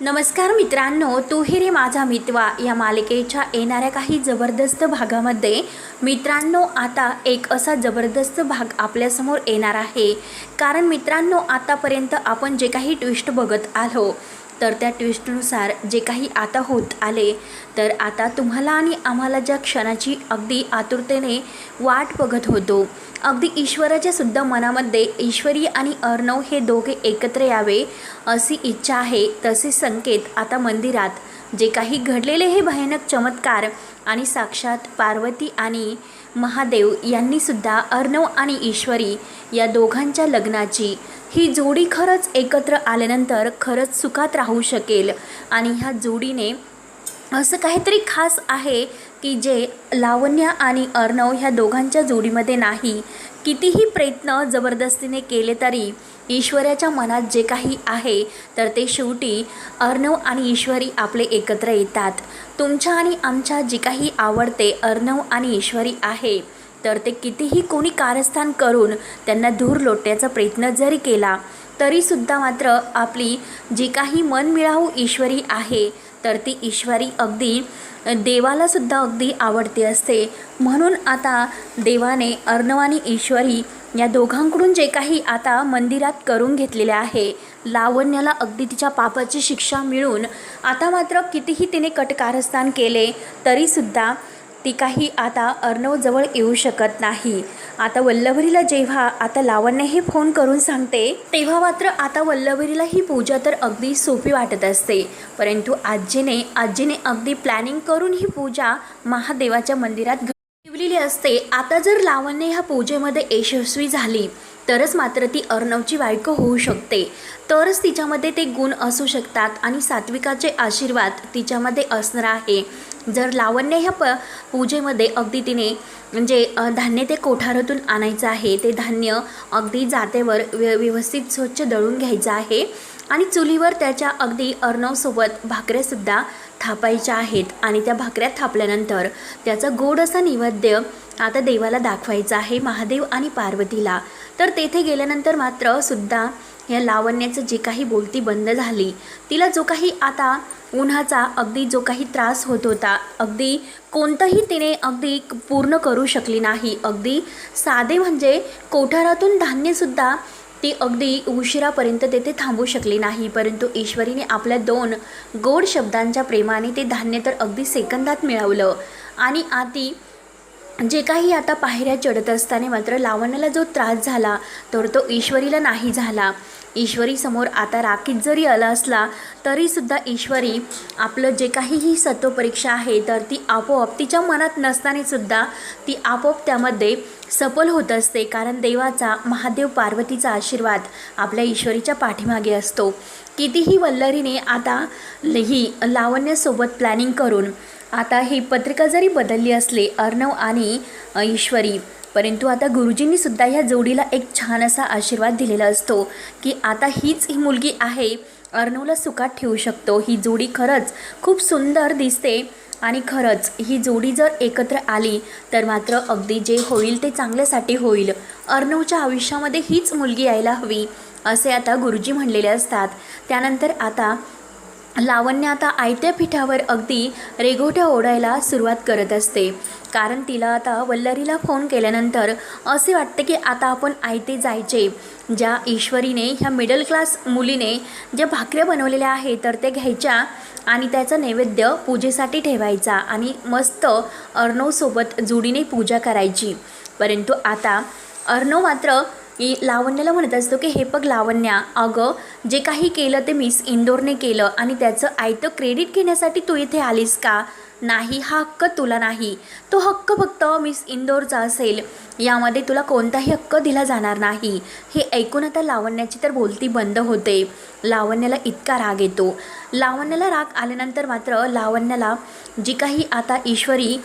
नमस्कार मित्रांनो तू ही रे माझा मितवा. या मालिकेच्या येणाऱ्या काही जबरदस्त भागामध्ये मित्रांनो आता एक असा जबरदस्त भाग आपल्यासमोर येणार आहे. कारण मित्रांनो आतापर्यंत आपण जे काही ट्विस्ट बघत आलो तर त्या ट्विस्टनुसार जे काही आता होत आले तर आता तुम्हाला आणि आम्हाला ज्या क्षणाची अगदी आतुरतेने वाट बघत होतो अगदी ईश्वराच्या सुद्धा मनामध्ये ईश्वरी आणि अर्णव हे दोघे एकत्र यावे अशी इच्छा आहे तसे संकेत आता मंदिरात. जे काही घडलेले हे भयानक चमत्कार आणि साक्षात पार्वती आणि महादेव यांनीसुद्धा अर्णव आणि ईश्वरी या दोघांच्या लग्नाची ही जोडी खरंच एकत्र आल्यानंतर खरंच सुखात राहू शकेल. आणि ह्या जोडीने असं काहीतरी खास आहे की जे लावण्या आणि अर्णव ह्या दोघांच्या जोडीमध्ये नाही. कितीही प्रयत्न जबरदस्तीने केले तरी ईश्वराच्या मनात जे काही आहे तर ते शेवटी अर्णव आणि ईश्वरी आपले एकत्र येतात. तुमच्या आणि आमच्या जी काही आवडते अर्णव आणि ईश्वरी आहे तर ते कितीही कोणी कारस्थान करून त्यांना धूर लोटण्याचा प्रयत्न जरी केला तरीसुद्धा मात्र आपली जी काही मनमिळावू ईश्वरी आहे तर ती ईश्वरी अगदी देवालासुद्धा अगदी आवडते असते. म्हणून आता देवाने अर्णव आणि ईश्वरी या दोघांकडून जे काही आता मंदिरात करून घेतलेले आहे लावण्याला अगदी तिच्या पापाची शिक्षा मिळून आता मात्र कितीही तिने कटकारस्थान केले तरीसुद्धा ती काही आता अर्णवजवळ येऊ शकत नाही. आता वल्लभरीला जेव्हा आता लावण्यही फोन करून सांगते तेव्हा मात्र आता वल्लभरीला ही पूजा तर अगदी सोपी वाटत असते. परंतु आजीने आजीने अगदी प्लॅनिंग करून ही पूजा महादेवाच्या मंदिरात ठेवलेली असते. आता जर लावण्य ह्या पूजेमध्ये यशस्वी झाली तरच मात्र ती अर्णवची बायको होऊ शकते. तरच तिच्यामध्ये ते गुण असू शकतात आणि सात्विकाचे आशीर्वाद तिच्यामध्ये असणार आहे. जर लावण्य ह्या प पूजेमध्ये अगदी तिने म्हणजे धान्य ते कोठारातून आणायचं आहे ते धान्य अगदी जातेवर व्य व्यवस्थित स्वच्छ दळून घ्यायचं आहे आणि चुलीवर त्याच्या अगदी अर्णवसोबत भाकऱ्यासुद्धा थापायच्या आहेत आणि त्या भाकऱ्या थापल्यानंतर त्याचा गोड असा नैवेद्य आता देवाला दाखवायचा आहे महादेव आणि पार्वतीला. तर तेथे गेल्यानंतर मात्र सुद्धा या लावण्याचं जे काही बोलती बंद झाली तिला जो काही आता उन्हाचा अगदी जो काही त्रास होत होता अगदी कोणतंही तिने अगदी पूर्ण करू शकली नाही. अगदी साधे म्हणजे कोठारातून धान्यसुद्धा ती अगदी उशिरापर्यंत तेथे थांबू शकली नाही. परंतु ईश्वरीने आपल्या दोन गोड शब्दांच्या प्रेमाने ते धान्य तर अगदी सेकंदात मिळवलं. आणि आती जे काही आता पायऱ्या चढत असताना मात्र लावण्याला जो त्रास झाला तर तो ईश्वरीला नाही झाला. ईश्वरी समोर आता राखीत जरी आला असला तरीसुद्धा ईश्वरी आपलं जे काही ही सत्वपरीक्षा आहे तर ती आपोआप तिच्या मनात नसतानासुद्धा ती आपोआप त्यामध्ये सफल होत असते. कारण देवाचा महादेव पार्वतीचा आशीर्वाद आपल्या ईश्वरीच्या पाठीमागे असतो. कितीही वल्लरीने आता ही लावण्यासोबत प्लॅनिंग करून आता ही पत्रिका जरी बदलली असली अर्णव आणि ईश्वरी परंतु आता गुरुजींनी सुद्धा ह्या जोडीला एक छान असा आशीर्वाद दिलेला असतो की आता हीच ही मुलगी आहे अर्णवला सुखात ठेवू शकतो. ही जोडी खरंच खूप सुंदर दिसते आणि खरंच ही जोडी जर एकत्र आली तर मात्र अगदी जे होईल ते चांगल्यासाठी होईल. अर्णवच्या आयुष्यामध्ये हीच मुलगी यायला हवी असे आता गुरुजी म्हणलेले असतात. त्यानंतर आता लावण्य आता आयत्या पिठावर अगदी रेघोट्या ओढायला सुरुवात करत असते. कारण तिला आता वल्लरीला फोन केल्यानंतर असे वाटते की आता आपण आयते जायचे. ज्या ईश्वरीने ह्या मिडल क्लास मुलीने ज्या भाकऱ्या बनवलेल्या आहेत तर ते घ्यायच्या आणि त्याचं नैवेद्य पूजेसाठी ठेवायचा आणि मस्त अर्णवसोबत जोडीने पूजा करायची. परंतु आता अर्णव मात्र ई लावण्याला म्हणत असतो की हे बघ लावण्या अगं जे काही केलं ते मिस इंदोरने केलं आणि त्याचं आयतं क्रेडिट घेण्यासाठी तू इथे आलीस का? नाही हा हक्क तुला नाही. तो हक्क फक्त मिस इंदोरचा असेल. यामध्ये तुला कोणताही हक्क दिला जाणार नाही. हे ऐकून आता लावण्याची तर बोलती बंद होते. लावण्याला इतका राग येतो. लावण्याला राग आल्यानंतर मात्र लावण्याला जी काही आता ईश्वरी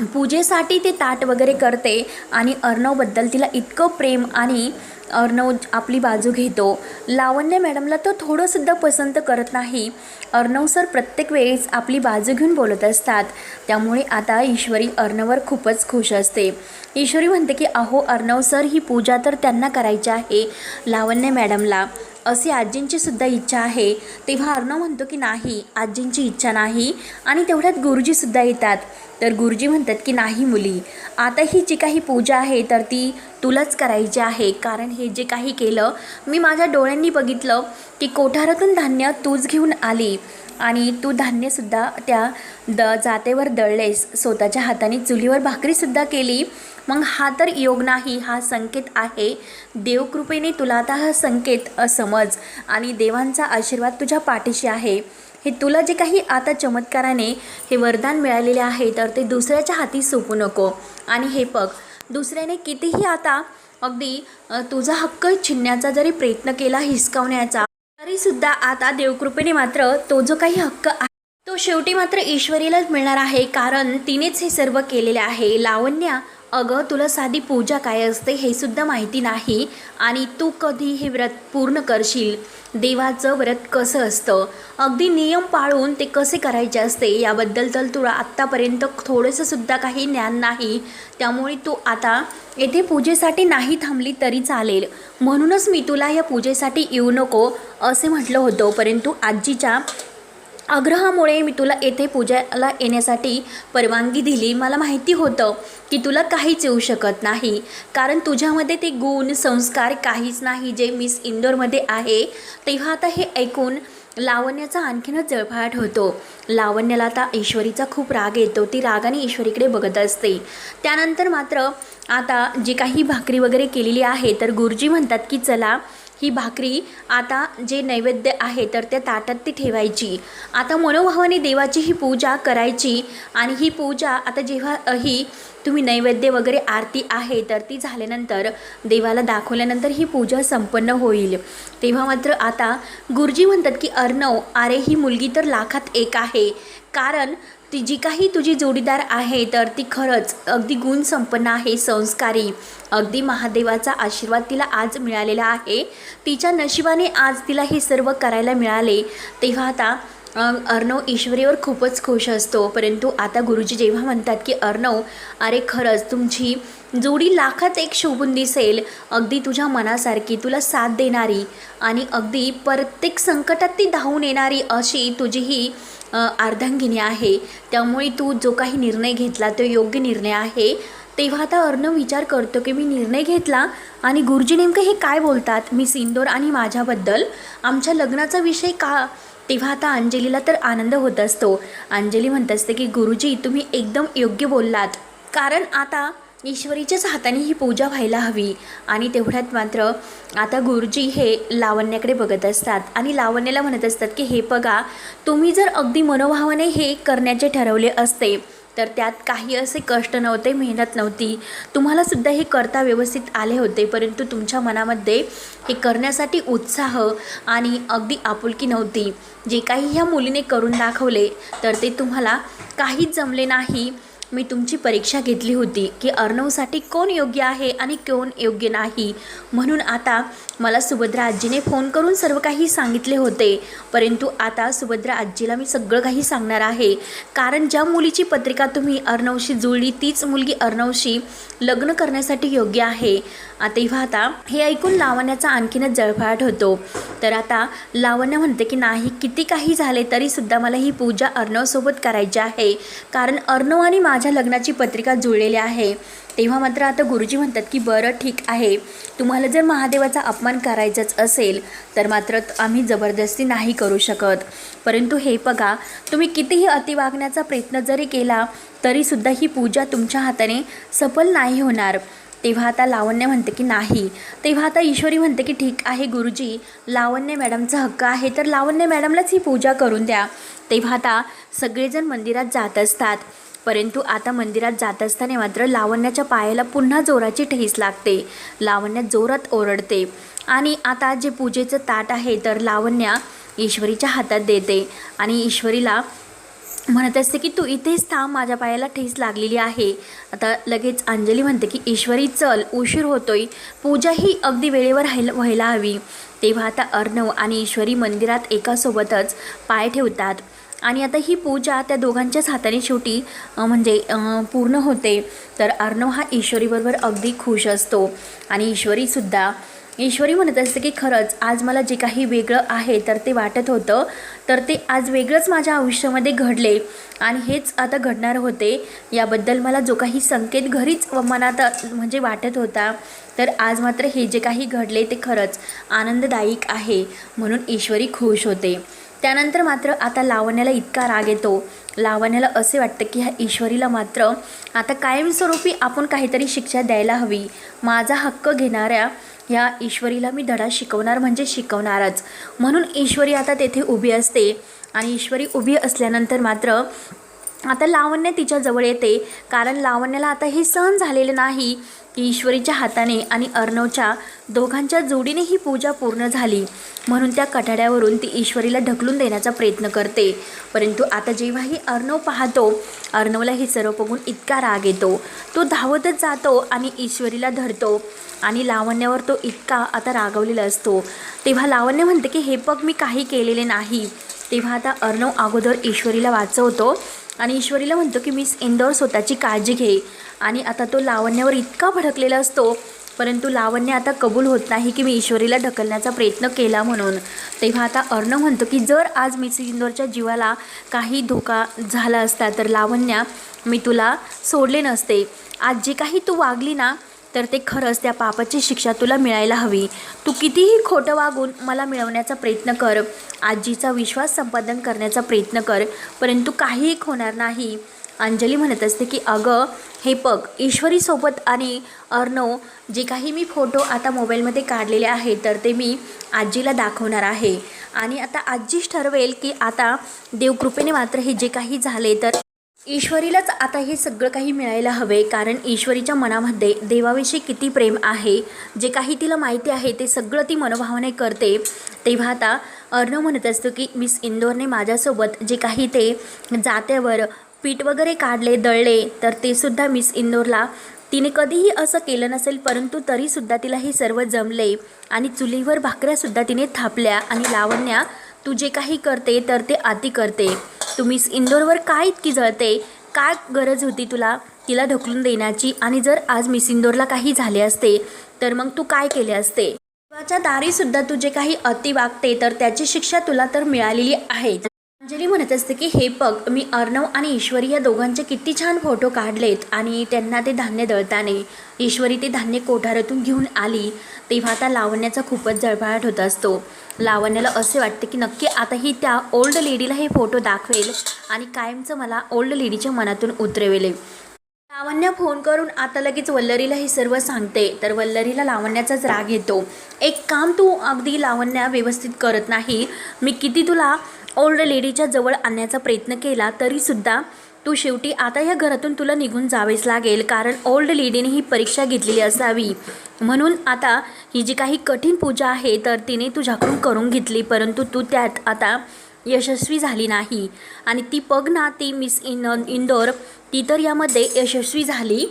पूजेसाठी ते ताट वगैरे करते आणि अर्णवबद्दल तिला इतकं प्रेम आणि अर्णव आपली बाजू घेतो. लावण्य मॅडमला तो थोडंसुद्धा पसंत करत नाही. अर्णव सर प्रत्येक वेळेस आपली बाजू घेऊन बोलत असतात. त्यामुळे आता ईश्वरी अर्णवर खूपच खुश असते. ईश्वरी म्हणते की अहो अर्णव सर ही पूजा तर त्यांना करायची आहे लावण्य मॅडमला. अशी आजींची सुद्धा इच्छा आहे. तेव्हा अर्णव म्हणतो की नाही आजींची इच्छा नाही. आणि तेवढ्यात गुरुजीसुद्धा येतात. तर गुरुजी म्हणतात की नाही मुली आता ही जी काही पूजा आहे तर ती तुलाच करायची आहे. कारण हे जे काही केलं मी माझ्या डोळ्यांनी बघितलं की कोठारातून धान्य तूच घेऊन आली. आणि तू धान्यसुद्धा त्या द जातेवर दळलेस. स्वतःच्या हाताने चुलीवर भाकरीसुद्धा केली. मग हा तर योग नाही हा संकेत आहे. देवकृपेने तुला आता हा संकेत समज आणि देवांचा आशीर्वाद तुझ्या पाठीशी आहे. हे तुला जे काही आता चमत्काराने हे वरदान मिळालेले आहे तर ते दुसऱ्याच्या हाती सोपू नको. आणि हे बघ दुसऱ्याने कितीही आता अगदी तुझा हक्क छिनण्याचा जरी प्रयत्न केला हिसकावण्याचा तरीसुद्धा आता देवकृपेने मात्र तो जो काही हक्क आहे तो शेवटी मात्र ईश्वरीलाच मिळणार आहे कारण तिनेच हे सर्व केलेले आहे. लावण्या अगं तुला साधी पूजा काय असते हे सुद्धा माहिती नाही आणि तू कधी हे व्रत पूर्ण करशील? देवाचं व्रत कसं असतं? अगदी नियम पाळून ते कसे करायचे असते याबद्दल तर तुला आत्तापर्यंत थोडंसंसुद्धा काही ज्ञान नाही. त्यामुळे तू आता येथे पूजेसाठी नाही थांबली तरी चालेल. म्हणूनच मी तुला या पूजेसाठी येऊ नको असे म्हटलं होतं. परंतु आजीच्या आग्रहामुळे मी तुला येथे पूजाला येण्यासाठी परवानगी दिली. मला माहिती होतं की तुला काहीच येऊ शकत नाही. कारण तुझ्यामध्ये ते गुण संस्कार काहीच नाही जे मिस इंदोरमध्ये आहे. तेव्हा आता हे ऐकून लावण्याचा आणखीनच जळफाट होतो. लावण्याला आता ईश्वरीचा खूप राग येतो. ती रागाने ईश्वरीकडे बघत असते. त्यानंतर मात्र आता जी काही भाकरी वगैरे केलेली आहे तर गुरुजी म्हणतात की चला ही भाकरी आता जे नैवेद्य आहे तर त्या ताटात ती ठेवायची. आता मनोभावाने देवाची ही पूजा करायची आणि ही पूजा आता जेव्हा ही तुम्ही नैवेद्य वगैरे आरती आहे तर ती झाल्यानंतर देवाला दाखवल्यानंतर ही पूजा संपन्न होईल. तेव्हा मात्र आता गुरुजी म्हणतात की अर्णव अरे ही मुलगी तर लाखात एक आहे. कारण ती जी काही तुझी जोडीदार आहे तर ती खरंच अगदी गुण संपन्न आहे संस्कारी. अगदी महादेवाचा आशीर्वाद तिला आज मिळालेला आहे. तिच्या नशिबाने आज तिला हे सर्व करायला मिळाले. तेव्हा आता अर्णव ईश्वरीवर खूपच खुश असतो. परंतु आता गुरुजी जेव्हा म्हणतात की अर्णव अरे खरंच तुमची जोडी लाखात एक शोभून दिसेल. अगदी तुझ्या मनासारखी तुला साथ देणारी आणि अगदी प्रत्येक संकटात ती धावून येणारी अशी तुझी ही अर्धांगिनी आहे. त्यामुळे तू जो काही निर्णय घेतला तो योग्य निर्णय आहे. तेव्हा आता अर्णव विचार करतो की मी निर्णय घेतला आणि गुरुजी नेमकं हे काय बोलतात? मी सिंदोर आणि माझ्याबद्दल? आमच्या लग्नाचा विषय का? तेव्हा आता अंजलीला तर आनंद होत असतो. अंजली म्हणत असते की गुरुजी तुम्ही एकदम योग्य बोललात. कारण आता ईश्वरीच्याच हाताने ही पूजा व्हायला हवी. आणि तेवढ्यात मात्र आता गुरुजी हे लावण्याकडे बघत असतात. आणि लावण्याला म्हणत असतात की हे बघा तुम्ही जर अगदी मनोभावाने हे करण्याचे ठरवले असते तर त्यात काही असे कष्ट नव्हते मेहनत नव्हती. तुम्हालासुद्धा हे करता व्यवस्थित आले होते परंतु तुमच्या मनामध्ये हे करण्यासाठी उत्साह आणि अगदी आपुलकी नव्हती. जे काही ह्या मुलीने करून दाखवले तर ते तुम्हाला काहीच जमले नाही. मी तुमची परीक्षा घेतली होती की अर्णवसाठी कोण योग्य आहे आणि कोण योग्य नाही. म्हणून आता मला सुभद्रा आजीने फोन करून सर्व काही सांगितले होते. परंतु आता सुभद्रा आजीला मी सगळं काही सांगणार आहे. कारण ज्या मुलीची पत्रिका तुम्ही अर्णवशी जुळली तीच मुलगी अर्णवशी लग्न करण्यासाठी योग्य आहे. तेव्हा आता हे ऐकून लावण्याचा आणखीनच जळफाळट होतो. तर आता लावण्य म्हणते की नाही किती काही झाले तरीसुद्धा मला ही पूजा अर्णवसोबत करायची आहे. कारण अर्णव आणि माझ्या लग्नाची पत्रिका जुळलेली आहे. तेव्हा मात्र आता गुरुजी म्हणतात की बरं ठीक आहे. तुम्हाला जर महादेवाचा अपमान करायचाच असेल तर मात्र आम्ही जबरदस्ती नाही करू शकत. परंतु हे बघा तुम्ही कितीही अति वागण्याचा प्रयत्न जरी केला तरीसुद्धा ही पूजा तुमच्या हाताने सफल नाही होणार. तेव्हा आता लावण्य म्हणते की नाही. तेव्हा आता ईश्वरी म्हणते की ठीक आहे गुरुजी. लावण्य मॅडमचा हक्क आहे तर लावण्य मॅडमलाच ही पूजा करून द्या. तेव्हा आता सगळेजण मंदिरात जात असतात. परंतु आता मंदिरात जात असताना मात्र लावण्याच्या पायाला पुन्हा जोराची ठेस लागते. लावण्या जोरात ओरडते. आणि आता जे पूजेचं ताट आहे तर लावण्या ईश्वरीच्या हातात देते. आणि ईश्वरीला म्हणत असते की तू इथेच थांब माझ्या पायाला ठेस लागलेली आहे. आता लगेच अंजली म्हणते की ईश्वरी चल उशीर होतोय. पूजा ही अगदी वेळेवर व्हायला व्हायला हवी. तेव्हा आता अर्णव आणि ईश्वरी मंदिरात एकासोबतच पाय ठेवतात. आणि आता ही पूजा त्या दोघांच्याच हाताने शेवटी म्हणजे पूर्ण होते. तर अर्णव हा ईश्वरीबरोबर अगदी खुश असतो. आणि ईश्वरीसुद्धा ईश्वरी म्हणत असते की खरंच आज मला जे काही वेगळं आहे तर ते वाटत होतं. तर ते आज वेगळंच माझ्या आयुष्यामध्ये घडले. आणि हेच आता घडणार होते. याबद्दल मला जो काही संकेत घरीच मनात म्हणजे वाटत होता. तर आज मात्र हे जे काही घडले ते खरंच आनंददायक आहे. म्हणून ईश्वरी खुश होते. त्यानंतर मात्र आता लावण्याला इतका राग येतो. लावण्याला असे वाटतं की ह्या ईश्वरीला मात्र आता कायमस्वरूपी आपण काहीतरी शिक्षा द्यायला हवी. माझा हक्क घेणाऱ्या ह्या ईश्वरीला मी धडा शिकवणार म्हणजे शिकवणारच. म्हणून ईश्वरी आता तेथे उभी असते आणि ईश्वरी उभी असल्यानंतर मात्र आता लावण्य तिच्याजवळ येते. कारण लावण्याला आता हे सहन झालेलं नाही. की ईश्वरीच्या हाताने आणि अर्णवच्या दोघांच्या जोडीने ही पूजा पूर्ण झाली. म्हणून त्या कठाड्यावरून ती ईश्वरीला ढकलून देण्याचा प्रयत्न करते. परंतु आता जेव्हाही अर्णव पाहतो अर्णवला हे सर्व बघून इतका राग येतो. तो धावतच जातो आणि ईश्वरीला धरतो. आणि लावण्यावर तो इतका आता रागवलेला असतो. तेव्हा लावण्य म्हणते की हे बघ मी काही केलेले नाही. तेव्हा आता अर्णव अगोदर ईश्वरीला वाचवतो. आणि ईश्वरीला म्हणतो की मी इंदोर स्वतःची काळजी घे आणि आता तो लावण्यावर इतका भडकलेला असतो परंतु लावण्य आता कबूल होत नाही की मी ईश्वरीला ढकलण्याचा प्रयत्न केला म्हणून. तेव्हा आता अर्णव म्हणतो की जर आज मिस इंदोरच्या जीवाला काही धोका झाला असता तर लावण्या मी तुला सोडले नसते. आज जे काही तू वागली ना तर ते खरंच त्या पापाची शिक्षा तुला मिळायला हवी. तू कितीही खोटं वागून मला मिळवण्याचा प्रयत्न कर. आजीचा विश्वास संपादन करण्याचा प्रयत्न कर. परंतु काहीही होणार नाही. अंजली म्हणत असते की अगं हे बघ ईश्वरीसोबत आणि अर्णव जे काही मी फोटो आता मोबाईलमध्ये काढलेले आहे तर ते मी आजीला दाखवणार आहे. आणि आता आजीच ठरवेल की आता देवकृपेने मात्र हे जे काही झाले तर ईश्वरीलाच आता हे सगळं काही मिळायला हवे कारण ईश्वरीच्या मनामध्ये देवाविषयी किती प्रेम आहे जे काही तिला माहिती आहे ते सगळं ती मनोभावाने करते. तेव्हा आता अर्णव म्हणत असतो की मिस इंदोरने माझ्यासोबत जे काही ते जात्यावर पीठ वगैरे काढले दळले तर ते सुद्धा मिस इंदोरला. तिने कधीही असं केलं नसेल परंतु तरीसुद्धा तिला हे सर्व जमले आणि चुलीवर भाकऱ्यासुद्धा तिने थापल्या आणि लावण्या तू जे काही करते तर ते आती करते. तू मिस इंदोरवर काय इतकी जळते? काय गरज होती तुला? तिला ढकलून देण्याची आणि जर आज मिस इंदोरला काही झाले असते तर मग तू काय केले असते? दारीसुद्धा तुझे काही अति वागते तर त्याची शिक्षा तुला तर मिळालेली आहे. अंजली म्हणत असते की हे बघ मी अर्णव आणि ईश्वरी या दोघांचे किती छान फोटो काढलेत आणि त्यांना ते धान्य दळताने. ईश्वरी ते धान्य कोठारातून घेऊन आली तेव्हा आता लावण्याचा खूपच जळफळाट होत असतो. लावण्याला असे वाटते की नक्की आता ही त्या ओल्ड लेडीला हे फोटो दाखवेल आणि कायमचं मला ओल्ड लेडीच्या मनातून उतरवेल. लावण्या फोन करून आता लगेच वल्लरीला हे सर्व सांगते. तर वल्लरीला लावण्याचाच राग येतो. एक काम तू अगदी लावण्या व्यवस्थित करत नाही. मी किती तुला ओल्ड लेडीच्या जवळ आणण्याचा प्रयत्न केला तरीसुद्धा तू शेवटी आता या घरातून तुला निघून जावेच लागेल कारण ओल्ड लेडीने ही परीक्षा घेतलेली असावी. म्हणून आता ही जी काही कठीण पूजा आहे तर तिने तुझ्याकडून करून घेतली परंतु तू त्यात आता यशस्वी झाली नाही. आणि ती पग ना ती मिस इन इंदोर ती तर यामध्ये यशस्वी झाली.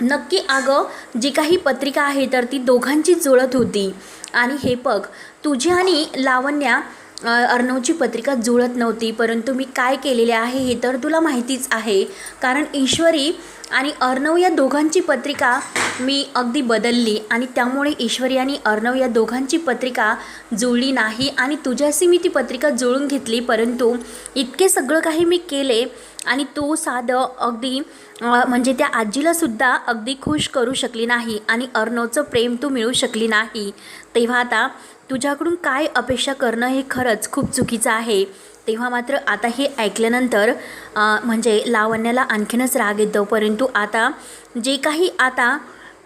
नक्की अगं जी काही पत्रिका आहे तर ती दोघांची जुळत होती. आणि हे पग तुझी आणि लावण्या अर्णवची पत्रिका जुळत नव्हती परंतु मी काय केलेले आहे हे तर तुला माहितीच आहे. कारण ईश्वरी आणि अर्णव या दोघांची पत्रिका मी अगदी बदलली आणि त्यामुळे ईश्वरी आणि अर्णव या दोघांची पत्रिका जुळली नाही आणि तुझ्याशी मी ती पत्रिका जुळून घेतली परंतु इतके सगळं काही मी केले आणि तू साधं अगदी म्हणजे त्या आजीलासुद्धा अगदी खुश करू शकली नाही आणि अर्णवचं प्रेम तू मिळू शकली नाही. तेव्हा आता तुझ्याकडून काय अपेक्षा करणं हे खरंच खूप चुकीचं आहे. तेव्हा मात्र आता हे ऐकल्यानंतर म्हणजे लावण्याला आणखीनच राग येतो. परंतु आता जे काही आता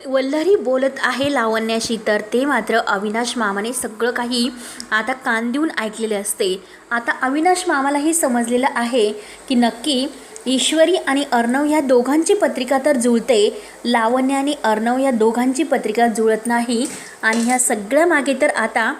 वल्लरी बोलत आहे लावण्याशी तर ते मात्र अविनाश मामाने सगळं काही आता कान देऊन ऐकलेले असते. आता अविनाश मामालाही समजलेलं आहे की नक्की ईश्वरी आणि अर्णव ह्या दोघांची पत्रिका तर जुळते. लावण्य आणि अर्णव या दोघांची पत्रिका जुळत नाही. आणि ह्या सगळ्या मागे तर आता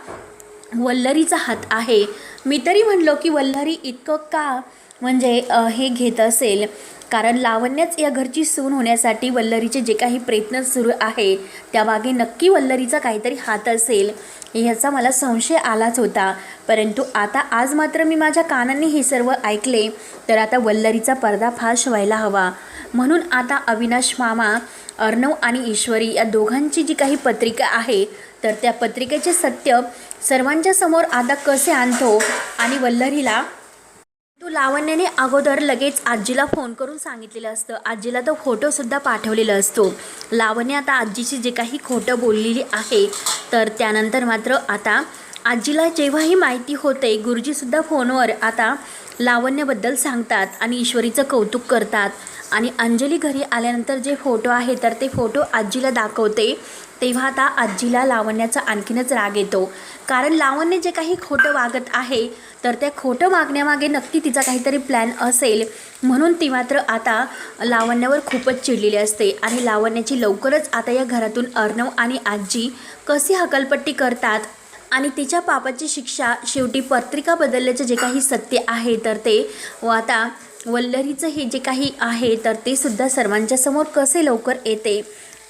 वल्लरीचा हात आहे. मी तरी म्हणलो की वल्लरी इतकं का म्हणजे हे घेत असेल. कारण लावण्याच या घरची सून होण्यासाठी वल्लरीचे जे काही प्रयत्न सुरू आहे त्यामागे नक्की वल्लरीचा काहीतरी हात असेल. ह्याचा मला संशय आलाच होता. परंतु आता आज मात्र मी माझ्या कानांनी हे सर्व ऐकले तर आता वल्लरीचा पर्दाफाश व्हायला हवा. म्हणून आता अविनाश मामा अर्णव आणि ईश्वरी या दोघांची जी काही पत्रिका आहे तर त्या पत्रिकेचे सत्य सर्वांच्या समोर आता कसे आणतो आणि वल्लरीला तो लावण्याने अगोदर लगेच आजीला फोन करून सांगितलेलं असतं. आजीला तो फोटोसुद्धा पाठवलेला असतो. लावण्य आता आजीची जे काही खोटं बोललेली आहे तर त्यानंतर मात्र आता आजीला जेव्हाही माहिती होते गुरुजीसुद्धा फोनवर आता लावण्याबद्दल सांगतात आणि ईश्वरीचं कौतुक करतात. आणि अंजली घरी आल्यानंतर जे फोटो आहे तर ते फोटो आजीला दाखवते. तेव्हा आता आजीला लावण्याचा आणखीनच राग येतो. कारण लावण्य जे काही खोटं वागत आहे तर त्या खोटं वागण्यामागे नक्की तिचा काहीतरी प्लॅन असेल. म्हणून ती मात्र आता लावण्यावर खूपच चिडलेली असते. आणि लावण्याची लवकरच आता या घरातून अर्णव आणि आजी कशी हकलपट्टी करतात? आणि तिच्या पापाची शिक्षा शेवटी पत्रिका बदलल्याचे जे काही सत्य आहे तर ते व आता वल्लरीचं हे जे काही आहे तर ते सुद्धा सर्वांच्या समोर कसे लवकर येते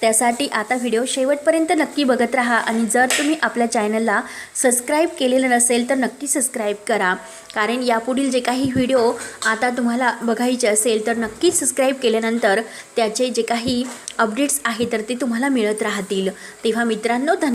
त्यासाठी आता व्हिडिओ शेवटपर्यंत नक्की बघत राहा. आणि जर तुम्ही आपल्या चॅनलला सबस्क्राईब केलेलं नसेल तर नक्की सबस्क्राईब करा. कारण यापुढील जे काही व्हिडिओ आता तुम्हाला बघायचे असेल तर नक्की सबस्क्राईब केल्यानंतर त्याचे जे काही अपडेट्स आहे तर ते तुम्हाला मिळत राहतील. तेव्हा मित्रांनो धन्य